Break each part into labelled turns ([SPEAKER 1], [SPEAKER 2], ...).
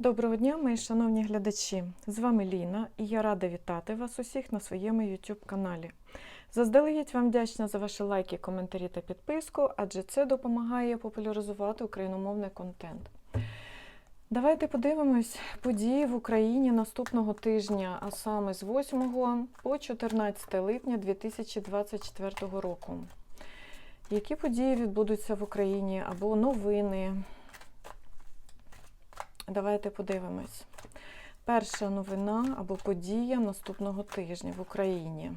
[SPEAKER 1] Доброго дня, мої шановні глядачі! З вами Ліна і я рада вітати вас усіх на своєму YouTube каналі. Заздалегідь вам вдячна за ваші лайки, коментарі та підписку, адже це допомагає популяризувати україномовний контент. Давайте подивимось події в Україні наступного тижня, а саме з 8 по 14 липня 2024 року. Які події відбудуться в Україні або новини? Давайте подивимось. Перша новина або подія наступного тижня в Україні.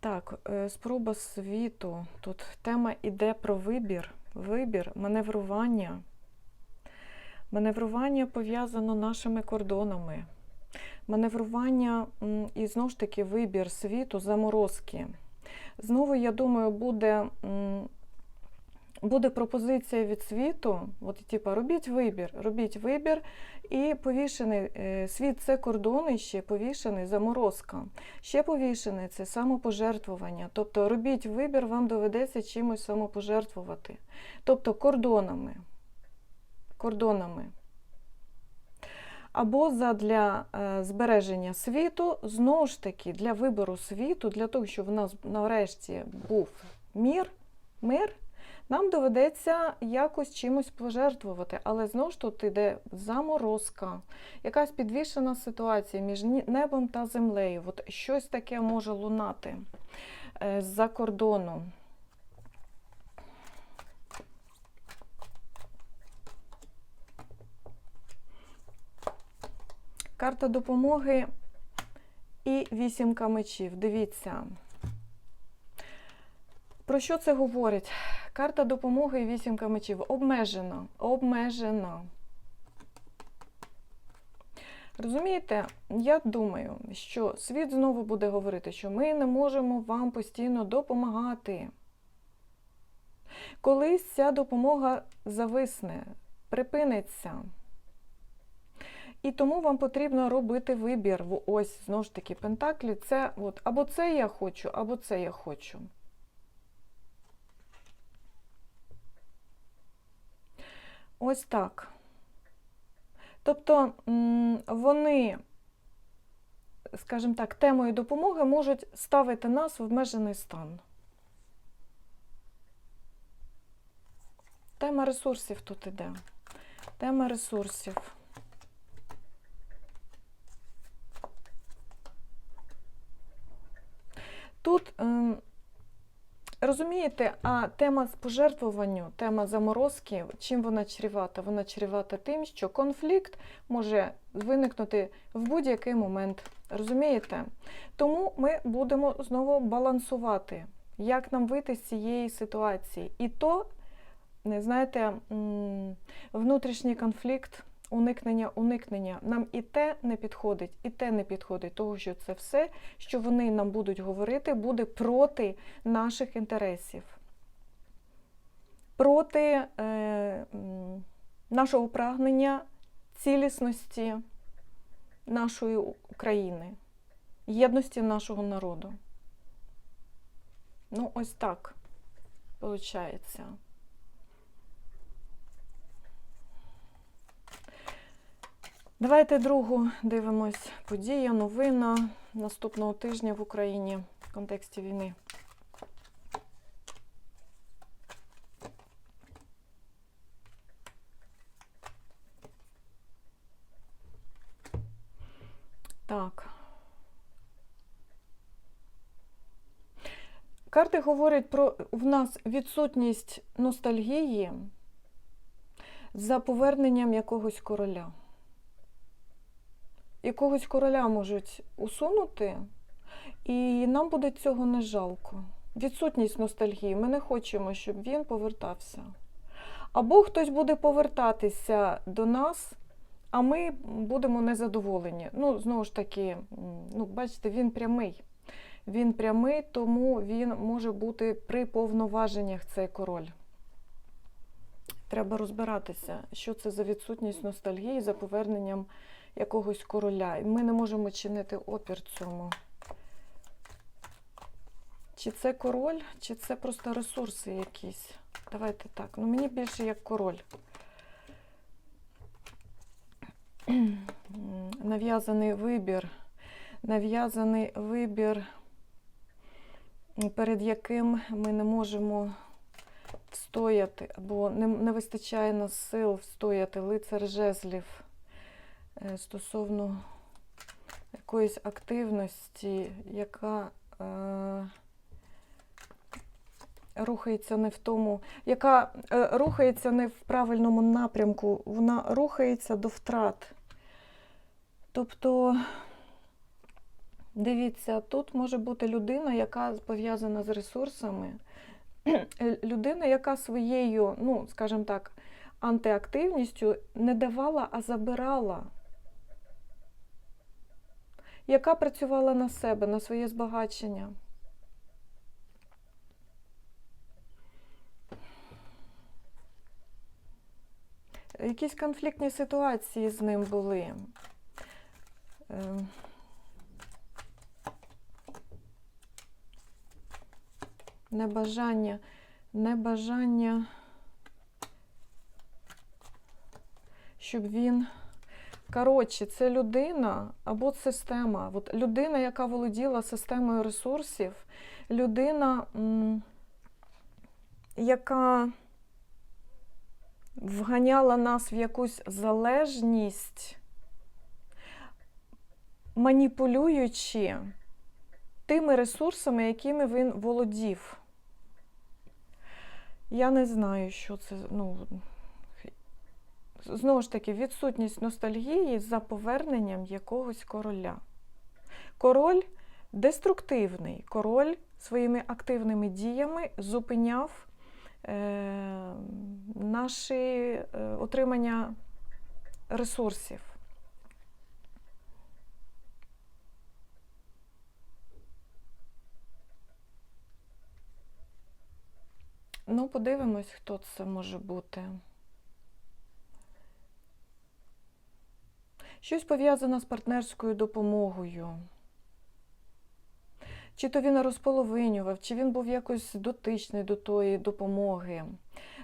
[SPEAKER 1] Так, е, спроба світу. Тут тема іде про вибір. Вибір, маневрування. Маневрування пов'язано нашими кордонами. Маневрування і знову ж таки вибір світу, заморозки. Знову, я думаю, буде, буде пропозиція від світу, от, типу, робіть вибір, робіть вибір, і повішений е, світ це кордони, ще повішений заморозка. Ще повішений це самопожертвування. Тобто робіть вибір, вам доведеться чимось самопожертвувати. Тобто кордонами. кордонами або задля е, збереження світу, знову ж таки, для вибору світу, для того, щоб в нас нарешті був мір, мир, нам доведеться якось чимось пожертвувати. Але знову ж тут йде заморозка, якась підвішена ситуація між небом та землею. От щось таке може лунати е, з-за кордону. Карта допомоги і вісімка мечів. Дивіться. Про що це говорить? Карта допомоги і вісімка мечів. Обмежена. Обмежена. Розумієте, я думаю, що світ знову буде говорити, що ми не можемо вам постійно допомагати. Колись ця допомога зависне, припиниться. І тому вам потрібно робити вибір. Ось, знову ж таки, Пентаклі це от, або це я хочу, або це я хочу. Ось так. Тобто вони, скажімо так, темою допомоги можуть ставити нас в обмежений стан. Тема ресурсів тут іде. Тема ресурсів. Тут, ем, розумієте, а тема пожертвуванню, тема заморозки, чим вона чрівата? Вона чрівата тим, що конфлікт може виникнути в будь-який момент. Розумієте? Тому ми будемо знову балансувати, як нам вийти з цієї ситуації. І то, не знаєте, внутрішній конфлікт уникнення, уникнення. Нам і те не підходить, і те не підходить, тому що це все, що вони нам будуть говорити, буде проти наших інтересів, проти е, нашого прагнення цілісності нашої України, єдності нашого народу. Ну, ось так виходить. Давайте другу дивимось подія, новина наступного тижня в Україні в контексті війни. Так. Карти говорять про в нас відсутність ностальгії за поверненням якогось короля якогось короля можуть усунути, і нам буде цього не жалко. Відсутність ностальгії. Ми не хочемо, щоб він повертався. Або хтось буде повертатися до нас, а ми будемо незадоволені. Ну, знову ж таки, ну, бачите, він прямий. Він прямий, тому він може бути при повноваженнях цей король. Треба розбиратися, що це за відсутність ностальгії за поверненням якогось короля. І ми не можемо чинити опір цьому. Чи це король, чи це просто ресурси якісь. Давайте так. Ну, мені більше як король. Нав'язаний вибір. Нав'язаний вибір, перед яким ми не можемо встояти, або не, не вистачає нас сил встояти. Лицар жезлів стосовно якоїсь активності, яка е, рухається не в тому, яка е, рухається не в правильному напрямку, вона рухається до втрат. Тобто, дивіться, тут може бути людина, яка пов'язана з ресурсами, Е, людина, яка своєю, ну, скажімо так, антиактивністю не давала, а забирала яка працювала на себе, на своє збагачення. Якісь конфліктні ситуації з ним були. Ем. Небажання, небажання, щоб він. Коротше, це людина або система. От людина, яка володіла системою ресурсів, людина, яка вганяла нас в якусь залежність, маніпулюючи тими ресурсами, якими він володів. Я не знаю, що це. ну знову ж таки, відсутність ностальгії за поверненням якогось короля. Король деструктивний, король своїми активними діями зупиняв е, наші е, отримання ресурсів. Ну, подивимось, хто це може бути. Щось пов'язане з партнерською допомогою. Чи то він розполовинював, чи він був якось дотичний до тої допомоги.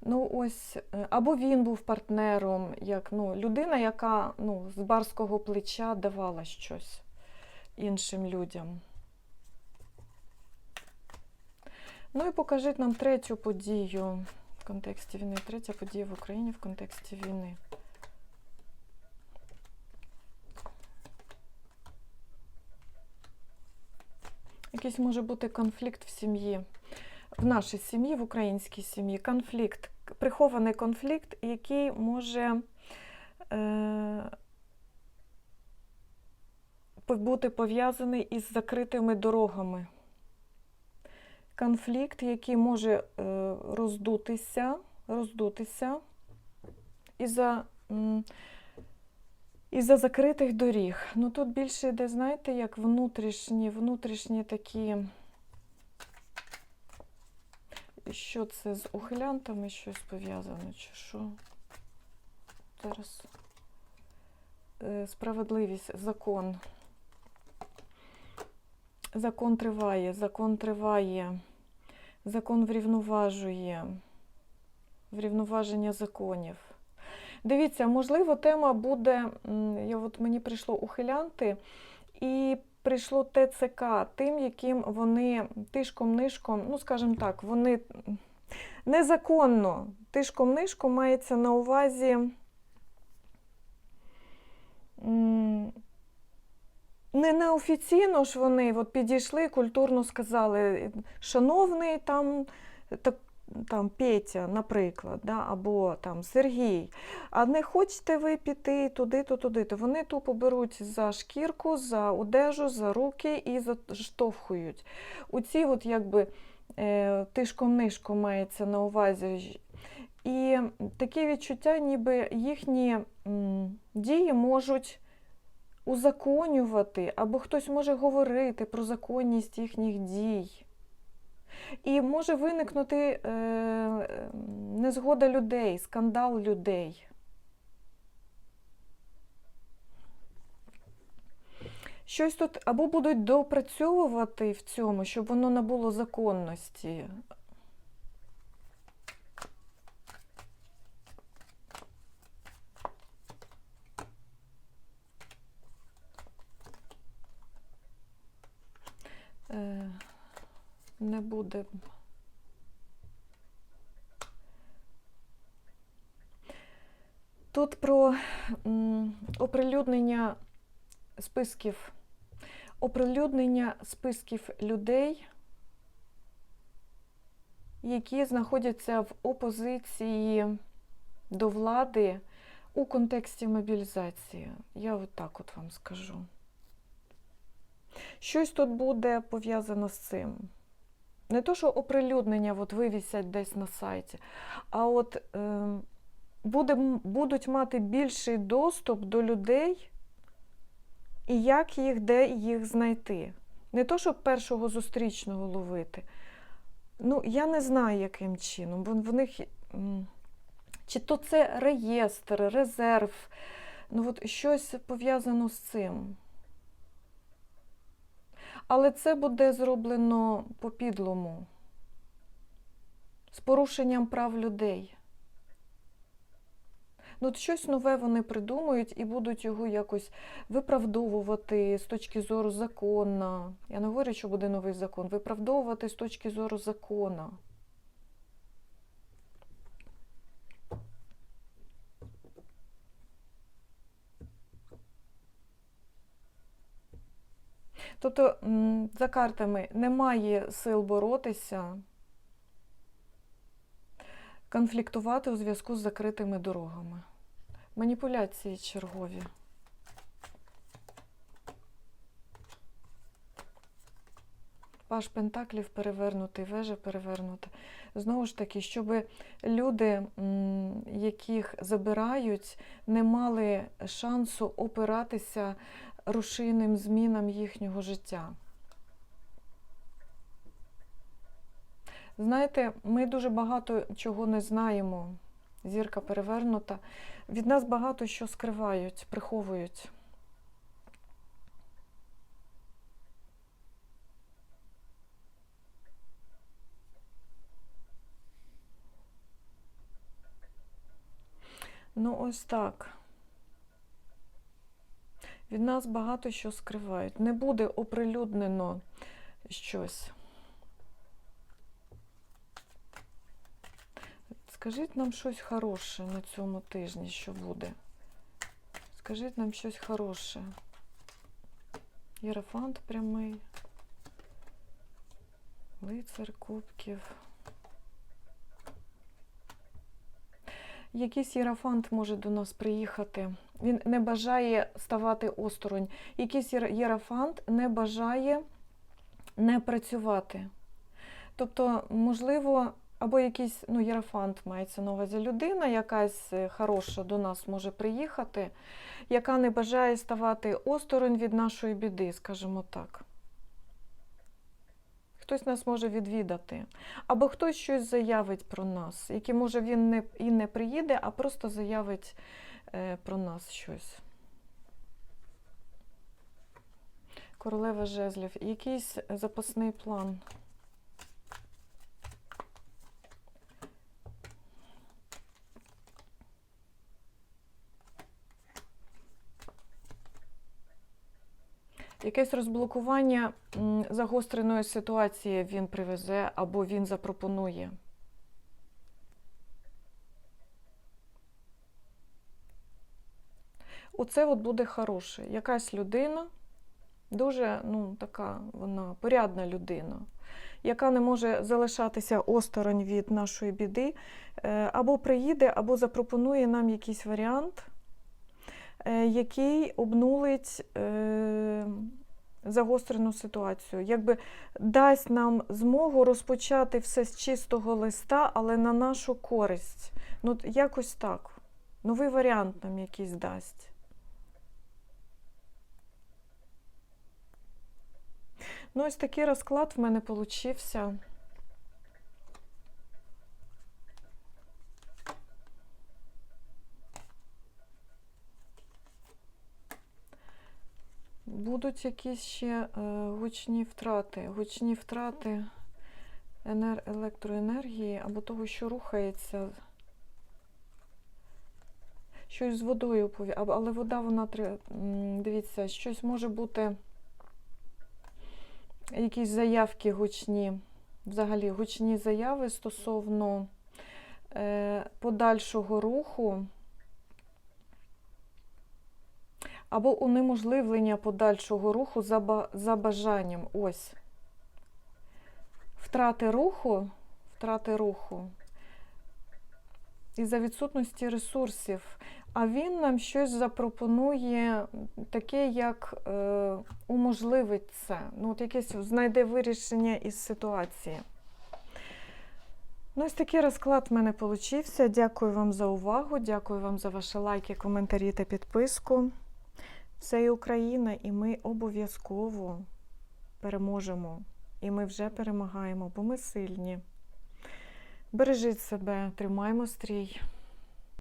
[SPEAKER 1] Ну, ось, е, Або він був партнером, як ну, людина, яка ну, з барського плеча давала щось іншим людям. Ну і покажіть нам третю подію в контексті війни. Третя подія в Україні в контексті війни. Якийсь може бути конфлікт в сім'ї, в нашій сім'ї, в українській сім'ї. Конфлікт, прихований конфлікт, який може е, бути пов'язаний із закритими дорогами. Конфлікт, який може е, роздутися, роздутися із-за із-за закритих доріг. Ну тут більше йде, знаєте, як внутрішні, внутрішні такі. Що це з ухилянтами щось пов'язане, чи що? Зараз е, справедливість, закон. Закон триває, закон триває, закон врівноважує, врівноваження законів. Дивіться, можливо, тема буде, я от мені прийшло ухилянти, і прийшло ТЦК, тим, яким вони тишком-нишком, ну, скажімо так, вони незаконно, тишком-нишком мається на увазі. Не неофіційно ж вони от підійшли культурно сказали, шановний там так, там Петя, наприклад, да, або там Сергій, а не хочете ви піти туди-то, туди-то. Вони тупо беруть за шкірку, за одежу, за руки і заштовхують. Оці от якби е, тишком-нишком мається на увазі. І таке відчуття, ніби їхні дії можуть узаконювати, або хтось може говорити про законність їхніх дій. І може виникнути е, незгода людей, скандал людей. Щось тут або будуть допрацьовувати в цьому, щоб воно набуло законності. Не буде. Тут про оприлюднення списків, оприлюднення списків людей, які знаходяться в опозиції до влади у контексті мобілізації. Я от от вам скажу. Щось тут буде пов'язано з цим. Не то, що оприлюднення от вивісять десь на сайті, а от е, буде, будуть мати більший доступ до людей і як їх, де їх знайти. Не то, щоб першого зустрічного ловити. Ну, я не знаю, яким чином. Бо в них чи то це реєстр, резерв, ну от щось пов'язано з цим. Але це буде зроблено по-підлому, з порушенням прав людей. Ну, от щось нове вони придумають і будуть його якось виправдовувати з точки зору закона. Я не говорю, що буде новий закон, виправдовувати з точки зору закона. Тобто за картами немає сил боротися, конфліктувати у зв'язку з закритими дорогами. Маніпуляції чергові. Паш Пентаклів перевернутий, вежа перевернута. Знову ж таки, щоб люди, яких забирають, не мали шансу опиратися рушійним змінам їхнього життя. Знаєте, ми дуже багато чого не знаємо. Зірка перевернута. Від нас багато що скривають, приховують. Ну, ось так. Від нас багато що скривають. Не буде оприлюднено щось. Скажіть нам щось хороше на цьому тижні, що буде. Скажіть нам щось хороше. Єрофант прямий. Лицар кубків. Якийсь єрофант може до нас приїхати. Він не бажає ставати осторонь. Якийсь єр- єрофант не бажає не працювати. Тобто, можливо, або якийсь ну, єрофант мається на увазі людина, якась е, хороша до нас може приїхати, яка не бажає ставати осторонь від нашої біди, скажімо так. Хтось нас може відвідати, або хтось щось заявить про нас, який, може, він не, і не приїде, а просто заявить про нас щось. Королева жезлів. Якийсь запасний план. Якесь розблокування загостреної ситуації він привезе або він запропонує. Оце от буде хороше. Якась людина, дуже ну, така вона порядна людина, яка не може залишатися осторонь від нашої біди, е, або приїде, або запропонує нам якийсь варіант, е, який обнулить е, загострену ситуацію. Якби дасть нам змогу розпочати все з чистого листа, але на нашу користь. Ну, якось так. Новий варіант нам якийсь дасть. Ну, ось такий розклад в мене получився. будуть якісь ще е, гучні втрати, гучні втрати енер... електроенергії або того, що рухається. Щось з водою Але вода, вона дивіться, щось може бути, якісь заявки гучні, взагалі гучні заяви стосовно е, подальшого руху або унеможливлення подальшого руху за, за бажанням. Ось. Втрати руху, втрати руху із-за відсутності ресурсів. А він нам щось запропонує таке, як е, уможливить це. Ну, от якесь знайде вирішення із ситуації. Ну, ось такий розклад в мене получився. Дякую вам за увагу, дякую вам за ваші лайки, коментарі та підписку. Це і Україна, і ми обов'язково переможемо. І ми вже перемагаємо, бо ми сильні. Бережіть себе, тримаймо стрій.